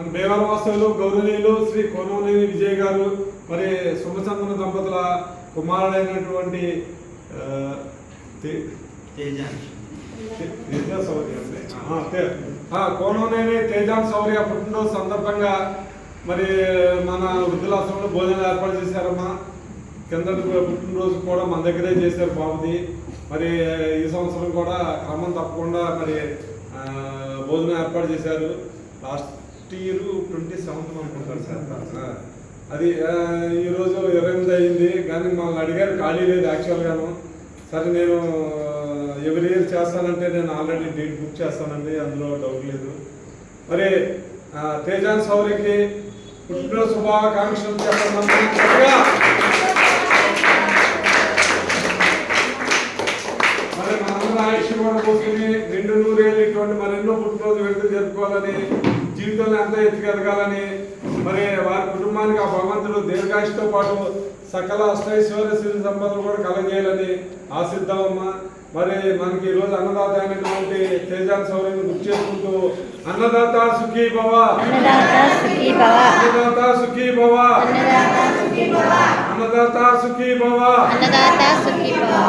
మన బేవాల వాస్తవులు గౌరవనీయులు శ్రీ కోనవనేని విజయ్ గారు మరి సుమచంద్ర దంపతుల కుమారుడైనటువంటి తే- తేజాన్. శౌర్య పుట్టినరోజు సందర్భంగా మరి మన వృద్ధులాశ్రమంలో భోజనం ఏర్పాటు చేశారమ్మా. కిందటి పుట్టినరోజు కూడా మన దగ్గరే చేశారు బాబుది. మరి ఈ సంవత్సరం కూడా క్రమం తప్పకుండా మరి భోజనం ఏర్పాటు చేశారు. లాస్ట్ ఇయర్ ట్వంటీ సెవెంత్ అనుకుంటారు సార్ అది ఈరోజు ఇరవై ఎనిమిది అయింది. కానీ మమ్మల్ని అడిగారు ఖాళీ లేదు యాక్చువల్గాను. సరే నేను ఎవరి ఇయర్ చేస్తానంటే నేను ఆల్రెడీ డేట్ బుక్ చేస్తానండి అందులో డౌట్ లేదు. మరి తేజాన్ సౌరికి పుట్టినరోజు శుభాకాంక్షలు చెప్పండి గట్టిగా. మరి మనందరం ఆయుష్ కూడా పోసుకుని రెండు నూరేళ్ళు ఇటువంటి మరెన్నో పుట్టినరోజు వేడుకలు జరుపుకోవాలని జీవితంలో ఎంత ఎత్తుకెదగాలని మరి వారి కుటుంబానికి ఆ భగవంతుడు దీర్ఘాయుషతో పాటు సకల అష్టైశ్వర్య సిరి సంపదలు కూడా కలగజేయాలని ఆశిద్దామమ్మా మరి మనకి ఈ రోజు అన్నదాత అయినటువంటి తేజాన్ సౌర్యని గుర్తు చేసుకుంటూ అన్నదాత సుఖీ భవ. అన్నదాత సుఖీ భవ. అన్నదాత సుఖీ భవ. అన్నదాత సుఖీ భవ.